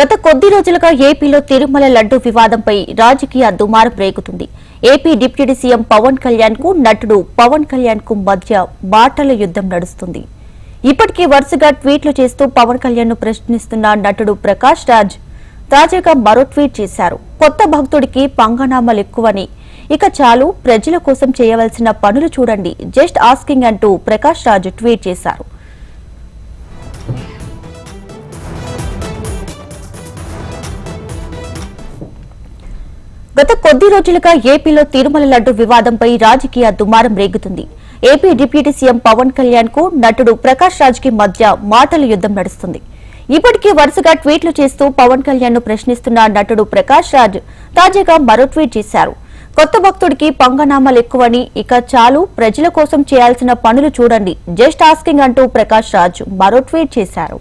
గత కొద్ది రోజులుగా ఏపీలో తిరుమల లడ్డు వివాదంపై రాజకీయ దుమారం రేగుతుంది. ఏపీ డిప్యూటీ సీఎం పవన్ కళ్యాణ్కు నటుడు పవన్ కళ్యాణ్కు మధ్య బాటల యుద్ధం నడుస్తుంది. ఇప్పటికే వరుసగా ట్వీట్లు చేస్తూ పవన్ కళ్యాణ్ను ప్రశ్నిస్తున్న నటుడు ప్రకాష్ రాజ్ తాజాగా మరో ట్వీట్ చేశారు. కొత్త భక్తుడికి పంగనామాలు ఎక్కువని. ఇక చాలు ప్రజల కోసం చేయవలసిన పనులు చూడండి జస్ట్ ఆస్కింగ్ అంటూ ప్రకాష్ రాజ్ ట్వీట్ చేశారు. గత కొద్ది రోజులుగా ఏపీలో తిరుమల లడ్డు వివాదంపై రాజకీయ దుమారం రేగుతుంది. ఏపీ డిప్యూటీ సీఎం పవన్ కళ్యాణ్కు నటుడు ప్రకాష్ రాజ్కి మధ్య మాటల యుద్ధం నడుస్తుంది. ఇప్పటికే వరుసగా ట్వీట్లు చేస్తూ పవన్ కళ్యాణ్ను ప్రశ్నిస్తున్న నటుడు ప్రకాష్ రాజ్ తాజాగా మరో ట్వీట్ చేశారు. కొత్త భక్తుడికి పంగనామాలు ఎక్కువని ఇక చాలు ప్రజల కోసం చేయాల్సిన పనులు చూడండి జస్ట్ ఆస్కింగ్ అంటూ ప్రకాష్ రాజ్ మరో ట్వీట్ చేశారు.